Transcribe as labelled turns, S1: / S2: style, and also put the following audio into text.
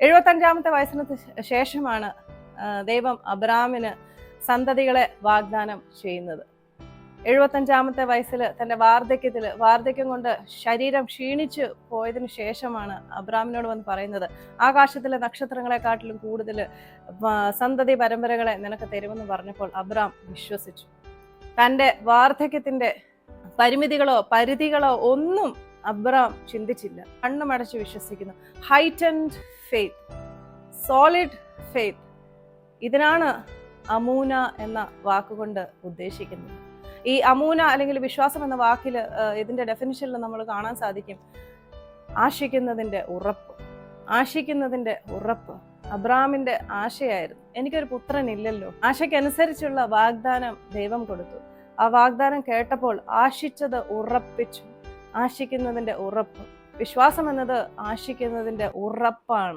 S1: എഴുപത്തഞ്ചാമത്തെ വയസ്സിന് ശേഷമാണ് ദൈവം അബ്രാമിന് സന്തതികളെ വാഗ്ദാനം ചെയ്യുന്നത്. എഴുപത്തഞ്ചാമത്തെ വയസ്സിൽ തന്റെ വാർദ്ധക്യത്തിൽ വാർദ്ധക്യം കൊണ്ട് ശരീരം ക്ഷീണിച്ച് പോയതിന് ശേഷമാണ് അബ്രാമിനോട് വന്ന് പറയുന്നത് ആകാശത്തിലെ നക്ഷത്രങ്ങളെക്കാട്ടിലും കൂടുതൽ സന്തതി പരമ്പരകളെ നിനക്ക് തരുമെന്ന് പറഞ്ഞപ്പോൾ അബ്രാം വിശ്വസിച്ചു. തന്റെ വാർദ്ധക്യത്തിന്റെ പരിമിതികളോ പരിധികളോ ഒന്നും അബ്രാം ചിന്തിച്ചില്ല. കണ്ണുമടച്ച് വിശ്വസിക്കുന്നു. ഹൈറ്റൻഡ് ഫെയ്ത്ത് സോളിഡ് ഫെയ്ത്ത് ഇതിനാണ് അമൂന എന്ന വാക്കുകൊണ്ട് ഉദ്ദേശിക്കുന്നത്. ഈ അമൂന അല്ലെങ്കിൽ വിശ്വാസം എന്ന വാക്കിൽ ഇതിന്റെ ഡെഫിനിഷനിൽ നമ്മൾ കാണാൻ സാധിക്കും. ആശിക്കുന്നതിന്റെ ഉറപ്പ്. ആശിക്കുന്നതിന്റെ ഉറപ്പ് അബ്രാമിന്റെ ആശയായിരുന്നു. എനിക്കൊരു പുത്രൻ ഇല്ലല്ലോ. ആശയ്ക്കനുസരിച്ചുള്ള വാഗ്ദാനം ദൈവം കൊടുത്തു. ആ വാഗ്ദാനം കേട്ടപ്പോൾ ആശിച്ചത് ഉറപ്പിച്ചു. ആശിക്കുന്നതിന്റെ ഉറപ്പ്. വിശ്വാസം എന്നത് ആശിക്കുന്നതിന്റെ ഉറപ്പാണ്.